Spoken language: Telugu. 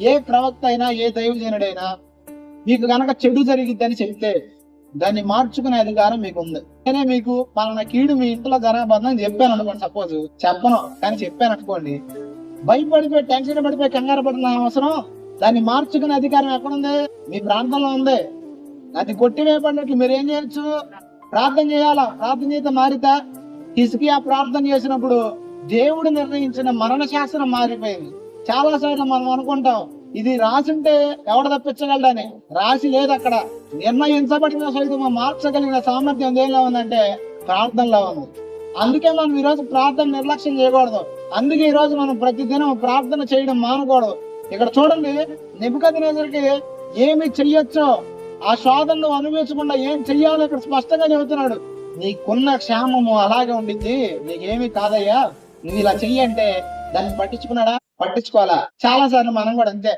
ఏ ప్రవక్త అయినా ఏ దైవజనుడైనా మీకు గనక చెడు జరిగిద్దని చెప్తే దాన్ని మార్చుకునే అధికారం మీకు ఉంది నేనే మీకు పలానా కీడు మీ ఇంట్లో జరగబోతుందని చెప్పాను అనుకోండి సపోజ్ చెప్పను కానీ చెప్పాను అనుకోండి భయపడిపోయి టెన్షన్ పడిపోయి కంగారు పడిన అవసరం దాన్ని మార్చుకునే అధికారం ఎక్కడుంది? మీ ప్రాంతంలో ఉంది. అది కొట్టివేయబడినట్లు మీరు ఏం చేయొచ్చు? ప్రార్థన చేయాలా? ప్రార్థన చేస్తే మారితే ఆ ప్రార్థన చేసినప్పుడు దేవుడు నిర్ణయించిన మరణ శాస్త్రం మారిపోయింది. చాలా సార్లు మనం అనుకుంటాం ఇది రాసింటే ఎవడ తప్పించగలడని. రాసి లేదు అక్కడ. నిర్ణయించబడిన సైతం మార్చగలిగిన సామర్థ్యం దేనిలో ఉందంటే ప్రార్థనలో ఉంది. అందుకే మనం ఈ రోజు ప్రార్థన నిర్లక్ష్యం చేయకూడదు. అందుకే ఈరోజు మనం ప్రతిదినం ప్రార్థన చేయడం మానకూడదు. ఇక్కడ చూడండి నిపుకదినేసరికి ఏమి చెయ్యొచ్చో ఆ శోధనను అనుభవించకుండా ఏం చెయ్యాలో ఇక్కడ స్పష్టంగా చెబుతున్నాడు. నీకున్న క్షేమము అలాగే ఉండింది నీకేమీ కాదయ్యా. నువ్వు ఇలా చెయ్యంటే దాన్ని పట్టించుకున్నాడా? పట్టించుకోవాలా? చాలా సార్లు మనం కూడా అంతే.